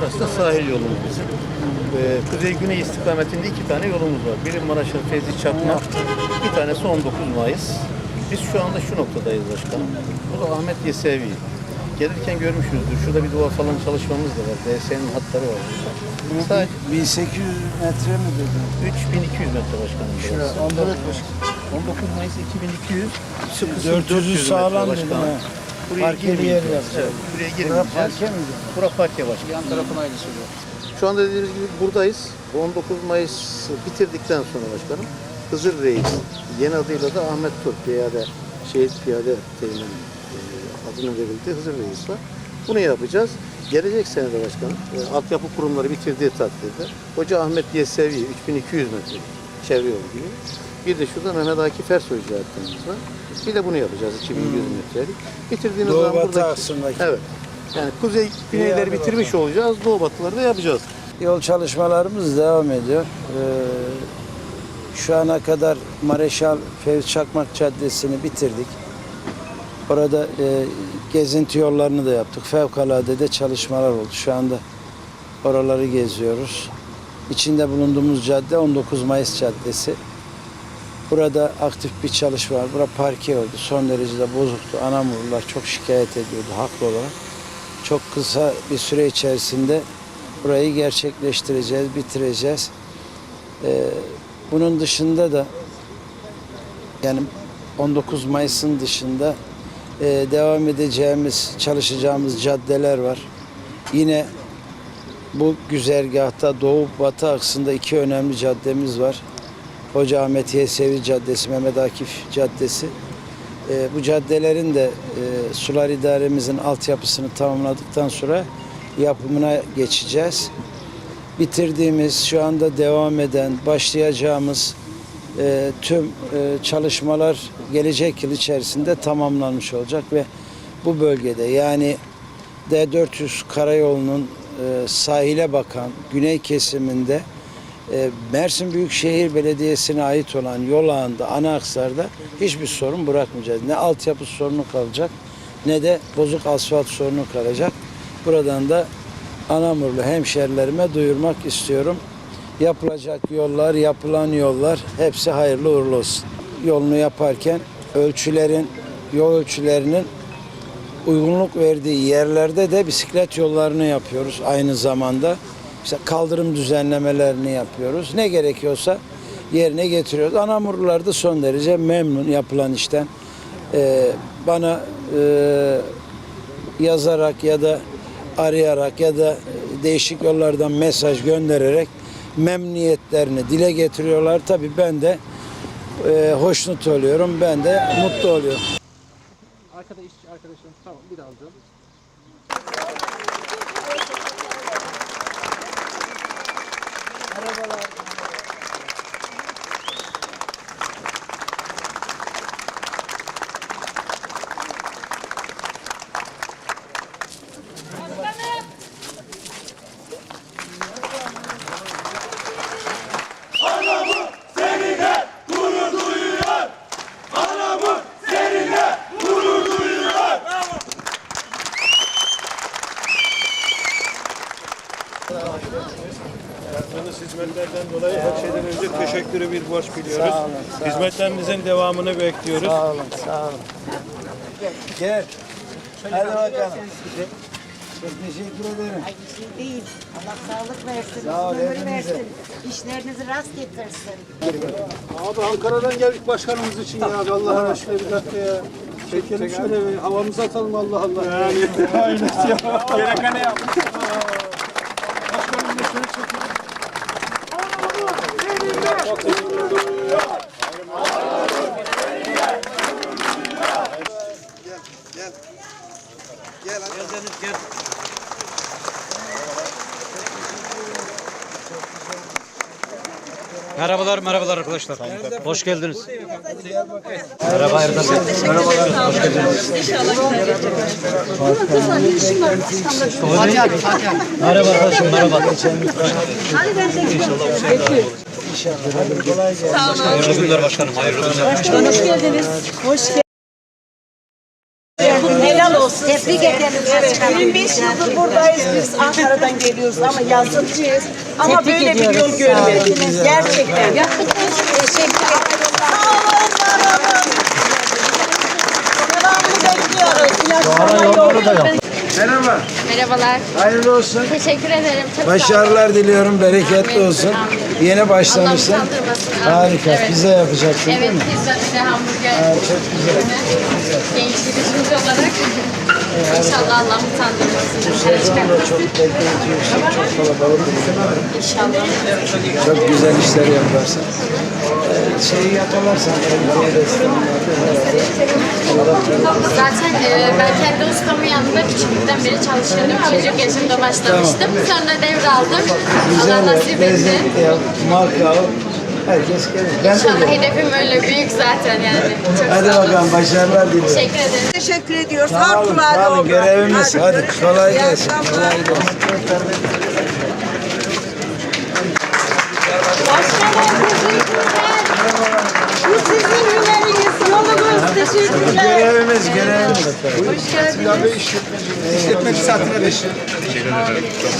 Burası da sahil yolumuz bizim. Ee, Kuzey-güney istikametinde iki tane yolumuz var. Biri Maraş'a Fevzi Çakma, bir tanesi 19 Mayıs. Biz şu anda şu noktadayız başkanım. Bu da Ahmet Yesevi. Gelirken görmüşsünüzdür. Şurada bir duvar falan çalışmamız da var. DS'nin hatları var. burada. Sadece 1800 metre mi dedin? 3200 metre başkanım. başkanım. 19 Mayıs 2200. Şu kısım 400'ü 400 sağlam ha. Buraya Parke bir yer girmeyeceğiz. yapacağız. Evet, buraya Bura girmeyeceğiz. parke mi? Bura parke başkanım. Yan tarafın aynısı oluyor. Şu anda dediğimiz gibi buradayız. 19 Mayıs'ı bitirdikten sonra başkanım Hızır Reis, yeni adıyla da Ahmet Tur Piyade, Şehit Piyade Teğmen e, adının verildiği Hızır Reis var. Bunu yapacağız. Gelecek sene de başkanım e, altyapı kurumları bitirdiği takdirde Hoca Ahmet Yesevi 3200 metre çevre yolu gibi. Bir de şurada Mehmet Akif Ersoy ziyaretimiz var. Bir de bunu yapacağız 2100 metrelik. Bitirdiğimiz Doğu zaman batı buradaki... aksındaki. Evet. Yani kuzey güneyleri hadi bitirmiş bakalım. olacağız. Doğu batıları da yapacağız. Yol çalışmalarımız devam ediyor. Ee, şu ana kadar Mareşal Fevzi Çakmak Caddesi'ni bitirdik. Orada e, gezinti yollarını da yaptık. Fevkalade de çalışmalar oldu. Şu anda oraları geziyoruz. İçinde bulunduğumuz cadde 19 Mayıs Caddesi. Burada aktif bir çalışma var. Bura parke oldu. Son derecede bozuktu. Anamurlular çok şikayet ediyordu haklı olarak. Çok kısa bir süre içerisinde burayı gerçekleştireceğiz, bitireceğiz. Ee, bunun dışında da yani 19 Mayıs'ın dışında e, devam edeceğimiz, çalışacağımız caddeler var. Yine bu güzergahta Doğu Batı aksında iki önemli caddemiz var. Hoca Ahmet Yesevi Caddesi, Mehmet Akif Caddesi. E, bu caddelerin de e, sular idaremizin altyapısını tamamladıktan sonra yapımına geçeceğiz. Bitirdiğimiz, şu anda devam eden, başlayacağımız e, tüm e, çalışmalar gelecek yıl içerisinde tamamlanmış olacak ve bu bölgede yani D400 karayolunun e, sahile bakan güney kesiminde e, Mersin Büyükşehir Belediyesi'ne ait olan yol ağında, ana aksarda hiçbir sorun bırakmayacağız. Ne altyapı sorunu kalacak ne de bozuk asfalt sorunu kalacak. Buradan da Anamurlu hemşerilerime duyurmak istiyorum. Yapılacak yollar, yapılan yollar hepsi hayırlı uğurlu olsun. Yolunu yaparken ölçülerin, yol ölçülerinin uygunluk verdiği yerlerde de bisiklet yollarını yapıyoruz aynı zamanda. İşte kaldırım düzenlemelerini yapıyoruz. Ne gerekiyorsa yerine getiriyoruz. Anamurlular da son derece memnun yapılan işten. Ee, bana e, yazarak ya da arayarak ya da değişik yollardan mesaj göndererek memnuniyetlerini dile getiriyorlar. Tabii ben de e, hoşnut oluyorum. Ben de mutlu oluyorum. Arkada işçi arkadaşlarım tamam bir daha alacağım. বলো। Yaptığınız hizmetlerden dolayı her şeyden önce teşekkürü bir borç biliyoruz. Sağ olun, sağ olun. Hizmetlerinizin devamını bekliyoruz. Sağ olun, sağ olun. Gel. Hadi bakalım. Çok teşekkür ederim. Ay bir şey değil. Allah sağlık versin, Sağ ol, uzun ömür hepinize. versin. İşlerinizi rast getirsin. Abi Ankara'dan geldik başkanımız için ya. Allah aşkına bir dakika ya. Çekelim şöyle bir havamızı atalım Allah Allah. Yani aynen ya. Gerekeni yap. Başkanım da şöyle çekelim. Çok teşekkür ederim. Merhabalar, merhabalar arkadaşlar. Hoş geldiniz. Merhaba arkadaşım, merhaba. Hayırlı günler başkanım, hayırlı günler. Hoş geldiniz. Hoş geldiniz. Helal Sağ olsun. Tebrik ederim. Evet, 25 yıldır buradayız biz Ankara'dan geliyoruz ama yazılcıyız. Ama Tebrik böyle bir ediyoruz. yol görmedik. Gerçekten. Teşekkür ederim. Sağ olun. Merhaba. Merhabalar. Hayırlı olsun. Teşekkür ederim. Çok. Başarılar diliyorum. Bereketli Amin, olsun. amin. Yeni başlamışsın. Harika. Evet. Pizza yapacaksın değil Evet, mi? pizza bir de hamburger. Ha, çok güzel. Genç girişimci olarak. İnşallah Allah utandırmasın. Sezon da çok kalabalık. İnşallah. Çok güzel işler yaparsın. Ee, şeyi yakalarsan. Zaten e, ben kendi ustamın yanında küçüklükten beri çalışıyordum. Çocuk yaşımda başlamıştım. Sonra devraldım. Allah Güzel nasip etti. Marka. Herkes gelir. Ben de İnşallah gelirim. hedefim öyle büyük zaten yani. Çok Hadi sağ olun. bakalım başarılar diliyorum. Teşekkür ederim. Teşekkür ediyoruz. Sağ olun, Harikulade sağ olun. oldu. Görevimiz. Hadi görüşürüz. kolay İyi gelsin. akşamlar. Kolay gelsin. Bu sizin hüneriniz, yolunuz. Teşekkürler. Görevimiz, görevimiz. Hoş geldiniz. İşletmeci saatine beş.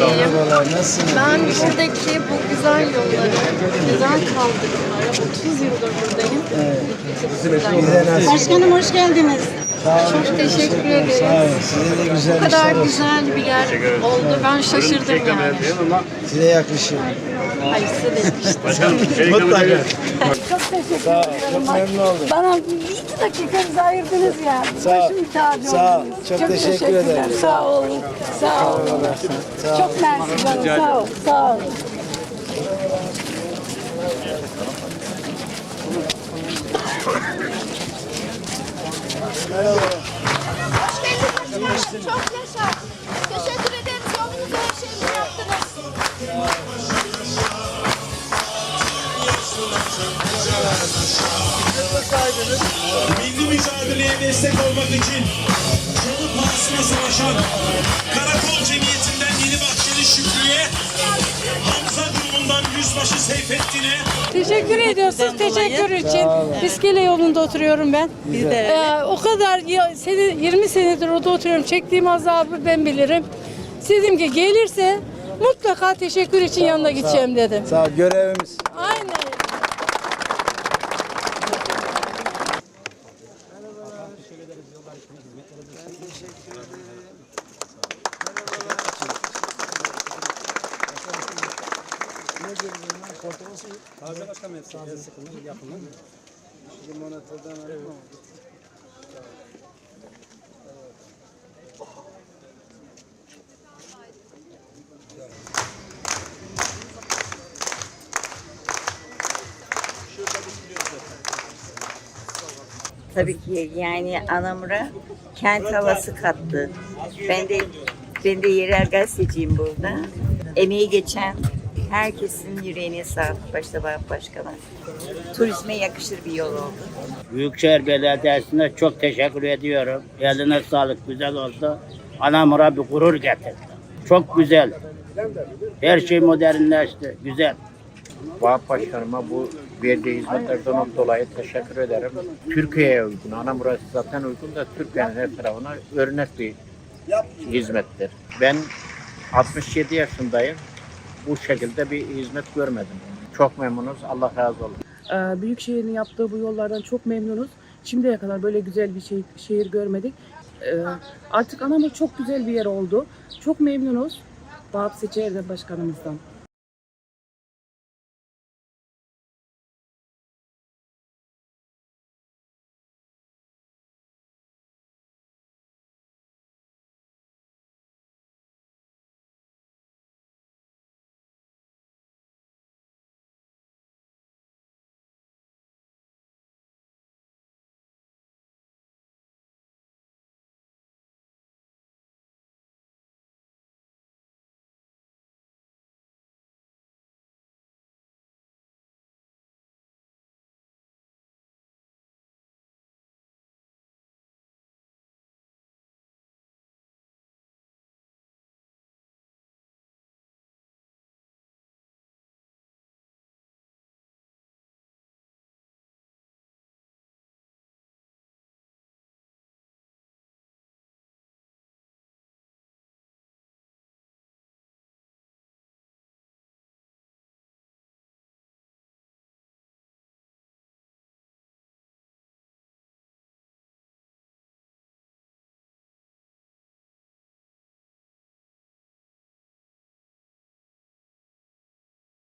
Merhabalar, nasılsınız? Ben buradaki bu güzel yolları, güzel kaldırımları 30 yıldır buradayım. Nasıl? Başkanım hoş geldiniz. Çok teşekkür olun. Size de güzel Bu kadar olsun. güzel bir yer oldu. Ben şaşırdım yani. Size yakışır. Ay size de yakıştı. Mutlaka. Teşekkür Sağ ol. Çok memnun oldum. Bana bir iki dakikanızı ayırdınız ya. Sağ ol. Başım Sağ ol. oldunuz. Çok teşekkür ederim. Sağ olun. Sağ olun. Çok mersi canım. Sağ ol. Sağ ol. Çok yaşa. Teşekkür ederiz. Yolunuza her şeyimizi yaptınız. Milli mücadeleye destek olmak için canı pahasına savaşan Karakol Cemiyeti'nden Yeni Bahçeli Şükrü'ye Hamza grubundan Yüzbaşı Seyfettin'e Teşekkür ediyoruz. Siz teşekkür için. İskele yolunda oturuyorum ben. Biz de öyle. Ee, o kadar ya, seni 20 senedir orada oturuyorum. Çektiğim azabı ben bilirim. Dedim ki gelirse mutlaka teşekkür için yanına gideceğim dedim. Sağ ol. Görevimiz. Aynen. Tabii ki yani Anamur'a kent havası kattı. Ben de ben de yerel gazeteciyim burada. Emeği geçen herkesin yüreğine sağlık başta başkana. Turizme yakışır bir yol oldu. Büyükşehir Belediyesi'ne çok teşekkür ediyorum. Eline sağlık, güzel oldu. Anamur'a bir gurur getirdi. Çok güzel. Her şey modernleşti, güzel. Vahap Başkanıma bu verdiği hizmetlerden dolayı teşekkür ederim. Türkiye'ye uygun, Anamur'a zaten uygun da Türkiye'nin her tarafına örnek bir hizmettir. Ben 67 yaşındayım. Bu şekilde bir hizmet görmedim. Çok memnunuz. Allah razı olsun. Ee, Büyükşehir'in yaptığı bu yollardan çok memnunuz. Şimdiye kadar böyle güzel bir şey, şehir görmedik. Ee, artık Anamur çok güzel bir yer oldu. Çok memnunuz. Vahap Seçer'de başkanımızdan.